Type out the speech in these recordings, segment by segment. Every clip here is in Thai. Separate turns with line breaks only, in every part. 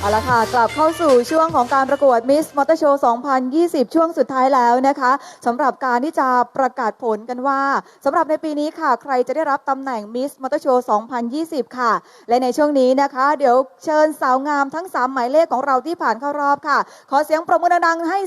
เอาละค่ะกลับเข้าสู่ช่วงของการประกวดมิสมอเตอร์โชว์ 2020 ช่วงสุดท้ายแล้วนะคะสำหรับการที่จะประกาศผลกันว่าสำหรับในปีนี้ค่ะ ใครจะได้รับตำแหน่งมิสมอเตอร์โชว์ 2020 ค่ะ และในช่วงนี้นะคะ เดี๋ยวเชิญสาวงามทั้ง 3 หมายเลขของเราที่ผ่านเข้ารอบค่ะ ขอเสียงปรบมือดังๆให้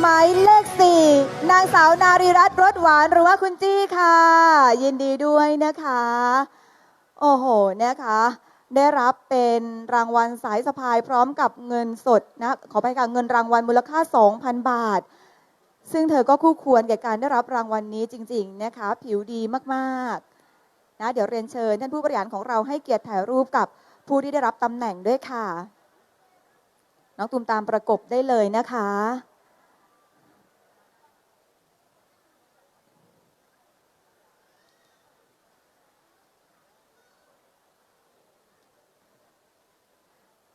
หมายเลขสี่นางสาวนารีรัตน์รสหวานหรือว่าคุณจี้ค่ะ ยินดีด้วยนะคะ โอ้โหนะคะ ได้รับเป็นรางวัลสายสะพายพร้อมกับเงินสดนะขอไปค่ะเงินรางวัลมูลค่า 2,000 บาท ซึ่งเธอก็คู่ควรแก่การได้รับรางวัลนี้จริง ๆ นะคะ ผิวดีมากๆนะเดี๋ยวเรียนเชิญท่านผู้บริหารของเราให้เกียรติถ่ายรูปกับผู้ที่ได้รับตำแหน่งด้วยค่ะ น้องตูมตามประกบได้เลยนะคะ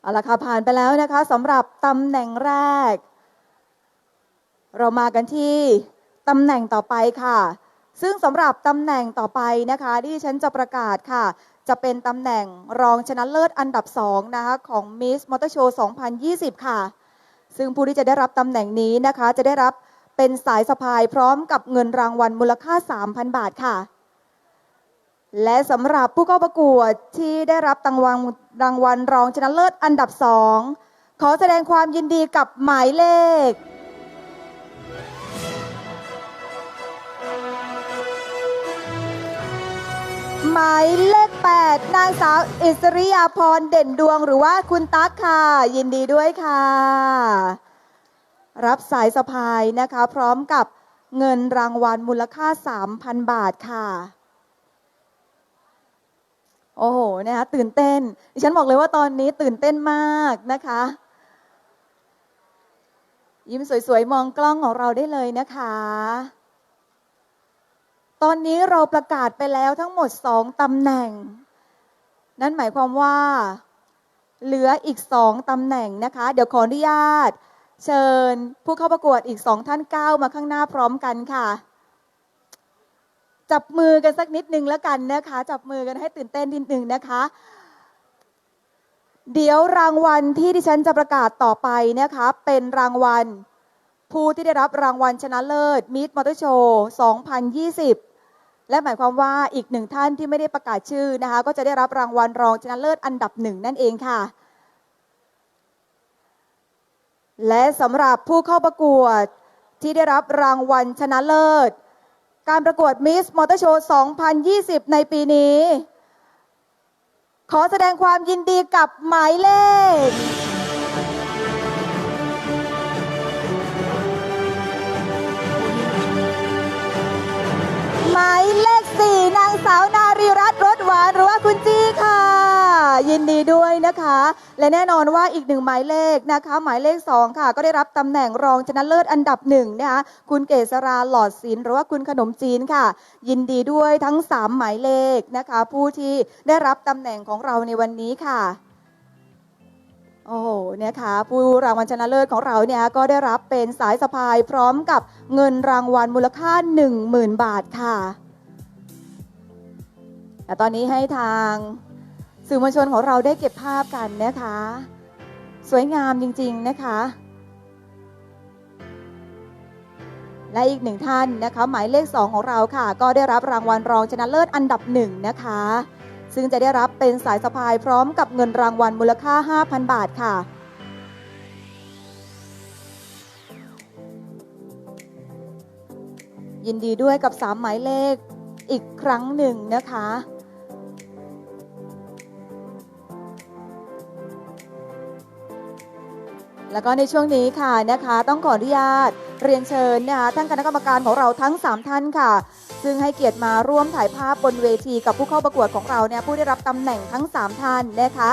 เอาละค่ะผ่านไปแล้วนะคะสำหรับตำแหน่งแรก เรามากันที่ตำแหน่งต่อไปค่ะ ซึ่งสำหรับตำแหน่งต่อไปนะคะที่ฉันจะประกาศค่ะ จะเป็นตำแหน่งรองชนะเลิศอันดับ2นะคะของ Miss Motor Show 2020 ค่ะ ซึ่งผู้ที่จะได้รับตำแหน่งนี้นะคะ จะได้รับเป็นสายสะพายพร้อมกับเงินรางวัลมูลค่า 3,000 บาทค่ะ และสำหรับผู้เข้าประกวดที่ได้รับรางวัลรางวัลรองชนะเลิศอันดับสองขอแสดงความยินดีกับหมายเลข หมายเลข 8 นางสาวอิสริยาพรเด่นดวงหรือว่าคุณตั๊กค่ะ ยินดีด้วยค่ะ รับสายสะพายนะคะ พร้อมกับเงินรางวัลมูลค่า 3,000 บาทค่ะ โอ้โหนะคะตื่นเต้นดิฉันบอกเลยว่าตอนนี้ตื่นเต้นมากนะคะ ยิ้มสวยๆ มองกล้องของเราได้เลยนะคะ ตอนนี้เราประกาศไปแล้วทั้งหมด2ตำแหน่ง นั่นหมายความว่า เหลืออีก2ตำแหน่งนะคะ เดี๋ยวขออนุญาต เชิญผู้เข้าประกวดอีก2ท่านก้าวมาข้างหน้าพร้อมกันค่ะ จับมือกันสักนิดนึงแล้วกันนะคะ จับมือกันให้ตื่นเต้นนิดนึงนะคะ เดี๋ยวรางวัลที่ดิฉันจะประกาศต่อไปนะคะ เป็นรางวัล ผู้ที่ได้รับรางวัลชนะเลิศมิ d มอเตอร์โชว์2020 และหมายความว่าอีกหนึ่งท่านที่ไม่ได้ประกาศชื่อนะคะ ก็จะได้รับรางวัลรองชนะเลิศอันดับหนึ่งนั่นเองค่ะ และสำหรับผู้เข้าประกวดที่ได้รับรางวัลชนะเลิศ การประกวดมิสมอเตอร์โชว์2020 ในปีนี้ ขอแสดงความยินดีกับหมายเลข หมายเลขสี่นางสาวนารีรัตน์รถหวานหรือว่าคุณ ด้วยนะคะ และแน่นอนว่าอีกหนึ่งหมายเลขนะคะ หมายเลข 2 ค่ะ ก็ได้รับตำแหน่งรองชนะเลิศอันดับหนึ่งนะคะคุณเกษราหลอดศิลป์หรือว่าคุณขนมจีนค่ะ ยินดีด้วยทั้ง 3 หมายเลขนะคะ ผู้ที่ได้รับตำแหน่งของเราในวันนี้ค่ะโอ้โหนะคะผู้รางวัลชนะเลิศของเราเนี่ยก็ได้รับเป็นสายสะพายพร้อมกับเงินรางวัลมูลค่า 10,000 บาทค่ะ แต่ตอนนี้ให้ทาง สื่อมวลชนของเราได้เก็บภาพกันนะคะ สวยงามจริง ๆนะคะ และอีกหนึ่งท่านนะคะ หมายเลข 2 ของเราค่ะ ก็ได้รับรางวัลรองชนะเลิศอันดับหนึ่งนะคะ ซึ่งจะได้รับเป็นสายสะพายพร้อมกับเงินรางวัลมูลค่า 5,000 บาทค่ะยินดีด้วยกับ3หมายเลขอีกครั้งหนึ่งนะคะ แล้วก็ในช่วงนี้ค่ะนะคะต้องขออนุญาตเรียนเชิญนะคะท่านคณะกรรมการของเราทั้ง 3 ท่านค่ะ ซึ่งให้เกียรติมาร่วมถ่ายภาพบนเวทีกับผู้เข้าประกวดของเราเนี่ยผู้ได้รับตำแหน่งทั้ง 3 ท่านนะคะ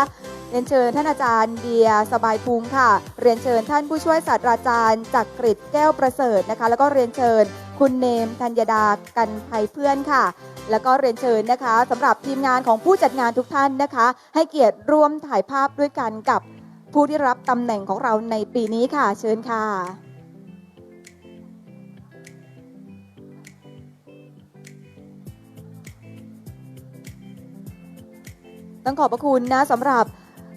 เรียนเชิญท่านอาจารย์เบียสบายพุงค่ะ เรียนเชิญท่านผู้ช่วยศาสตราจารย์จักริดแก้วประเสริฐนะคะ แล้วก็เรียนเชิญคุณเนมธัญดากันภัยเพื่อนค่ะ แล้วก็เรียนเชิญนะคะสำหรับทีมงานของผู้จัดงานทุกท่านนะคะ ให้เกียรติร่วมถ่ายภาพด้วยกันกับ ผู้ที่รับตำแหน่งของเราในปีนี้ค่ะ เชิญค่ะ ต้องขอบพระคุณนะสำหรับ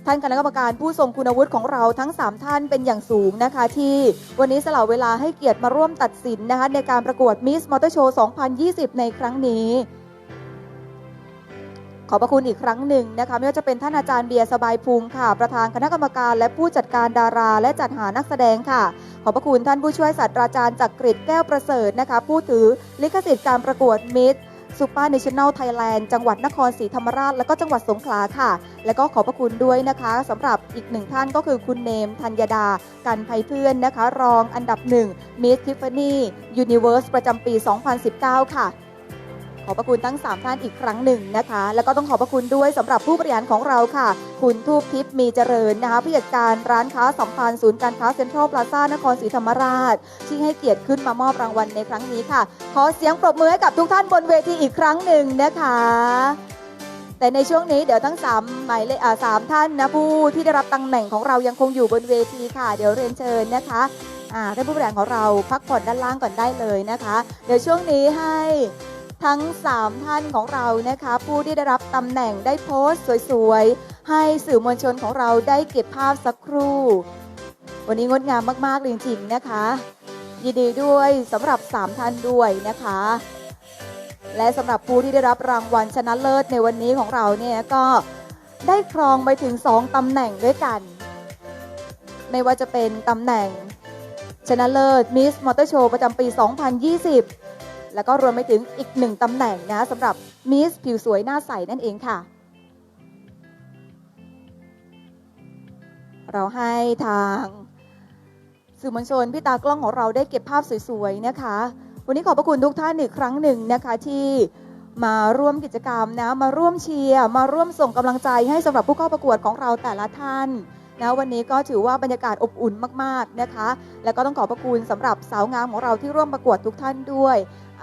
ท่านคณะกรรมการผู้ทรงคุณวุฒิของเราทั้ง 3 ท่านเป็นอย่างสูงนะคะ ที่วันนี้สละเวลาให้เกียรติมาร่วมตัดสินนะคะในการประกวด Miss Motor Show 2020 ในครั้งนี้ อบพระคุณอีกครั้งหนึ่งนะคะไม่ว่าจะเป็นท่านอาจารย์เบียร์สบายพุงค่ะ ประธานคณะกรรมการ และผู้จัดการดารา และจัดหานักแสดงค่ะ ขอบพระคุณท่านผู้ช่วยศาสตราจารย์จักริดแก้วประเสริฐนะคะผู้ถือลิขสิทธิ์การประกวด Miss ซูเปอร์เนชั่นแนลไทยแลนด์จังหวัดนครศรีธรรมราช และก็จังหวัดสงขลาค่ะ และก็ขอบพระคุณด้วยนะคะสำหรับอีกหนึ่งท่านก็คือคุณเนม ธัญดา กันภัยเพื่อนนะคะ รองอันดับหนึ่ง Miss Tiffany Universe ประจำปี 2019 ค่ะ ขอบพระคุณทั้ง 3 ท่านอีกครั้งหนึ่งนะคะ แล้วก็ต้องขอบพระคุณด้วยสำหรับผู้บริหารของเราค่ะ คุณทูบทิพย์มีเจริญนะคะผู้จัดการร้านค้าสัมพันธ์ศูนย์การค้าเซ็นทรัลพลาซ่านครศรีธรรมราช ที่ให้เกียรติขึ้นมามอบรางวัลในครั้งนี้ค่ะ ขอเสียงปรบมือให้กับทุกท่านบนเวทีอีกครั้งหนึ่งนะคะแต่ในช่วงนี้เดี๋ยวทั้ง3หมายเลขสามท่านนะผู้ที่ได้รับตำแหน่งของเรายังคงอยู่บนเวทีค่ะ เดี๋ยวเรียนเชิญนะคะท่านผู้บริหารของเราพักผ่อนด้านล่างก่อนได้เลยนะคะ เดี๋ยวช่วงนี้ให้ ทั้ง 3 ท่านของเรานะคะ ผู้ที่ได้รับตำแหน่งได้โพสต์สวยๆ ให้สื่อมวลชนของเราได้เก็บภาพสักครู่ วันนี้งดงามมากๆเลยจริงๆนะคะยินดีด้วยสำหรับ 3 ท่านด้วยนะคะ และสำหรับผู้ที่ได้รับรางวัลชนะเลิศในวันนี้ของเราเนี่ยก็ได้ครองไปถึง 2ตำแหน่งด้วยกัน ไม่ว่าจะเป็นตำแหน่งชนะเลิศ Miss Motor Show ประจำปี 2020 แล้วก็รวมไปถึงอีกหนึ่งตำแหน่งนะสำหรับ Miss ผิวสวยหน้าใสนั่นเองค่ะ เราให้ทางสื่อมวลชนพี่ตากล้องของเราได้เก็บภาพสวยๆนะคะ วันนี้ขอบพระคุณทุกท่านอีกครั้งหนึ่งนะคะที่มาร่วมกิจกรรมนะมาร่วมเชียร์มาร่วมส่งกำลังใจให้สำหรับผู้เข้าประกวดของเราแต่ละท่านนะวันนี้ก็ถือว่าบรรยากาศอบอุ่นมากๆนะคะ แล้วก็ต้องขอบพระคุณสำหรับสาวงามของเราที่ร่วมประกวดทุกท่านด้วย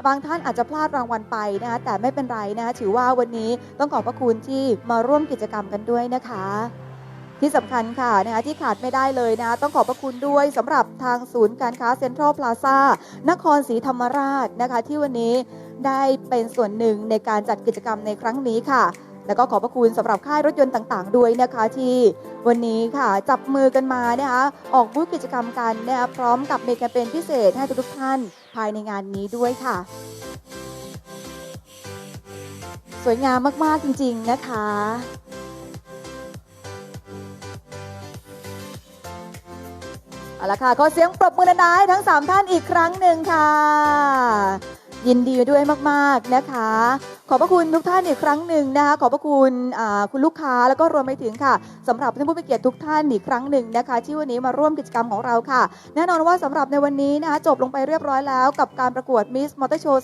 บางท่านอาจจะพลาดรางวัลไปนะคะแต่ไม่เป็นไรนะคะถือว่าวันนี้ต้องขอบพระคุณที่มาร่วมกิจกรรมกันด้วยนะคะ ที่สำคัญค่ะนะคะที่ขาดไม่ได้เลยนะ ต้องขอบพระคุณด้วยสำหรับทางศูนย์การค้าเซ็นทรัลพลาซ่านครศรีธรรมราชนะคะ ที่วันนี้ได้เป็นส่วนหนึ่งในการจัดกิจกรรมในครั้งนี้ค่ะ แล้วก็ขอบพระคุณสำหรับค่ายรถยนต์ต่าง ๆ ด้วยนะคะที่วันนี้ค่ะจับมือกันมานะคะออกบูธกิจกรรมกันนะคะพร้อมกับมีแคมเปญพิเศษให้ทุกๆท่านภายในงานนี้ด้วยค่ะ สวยงามมาก ๆ จริง ๆ นะคะเอาละค่ะขอเสียงปรบมือดังๆให้ทั้ง 3 ท่านอีกครั้งหนึ่งค่ะ ยินดีด้วยมาก ๆ นะคะ ขอบพระคุณทุกท่านอีกครั้งหนึ่งนะคะ ขอบพระคุณคุณลูกค้าแล้วก็รวมไปถึงค่ะสำหรับท่านผู้มีเกียรติทุกท่านอีกครั้งหนึ่งนะคะ ที่วันนี้มาร่วมกิจกรรมของเราค่ะ แน่นอนว่าสำหรับในวันนี้นะคะจบลงไปเรียบร้อยแล้ว กับการประกวด Miss Motor Show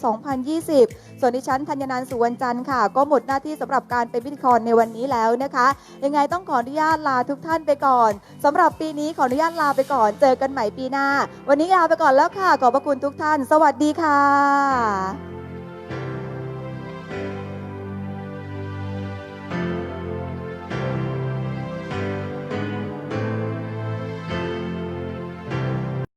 2020 ส่วนดิฉันธัญนันสุวรรณจันทร์ค่ะ ก็หมดหน้าที่สำหรับการเป็นพิธีกรในวันนี้แล้วนะคะ ยังไงต้องขออนุญาตลาทุกท่านไปก่อนสำหรับปีนี้ขออนุญาตลาไปก่อน เจอกันใหม่ปีหน้า วันนี้ลาไปก่อนแล้วค่ะ ขอบพระคุณทุกท่าน สวัสดีค่ะ啊。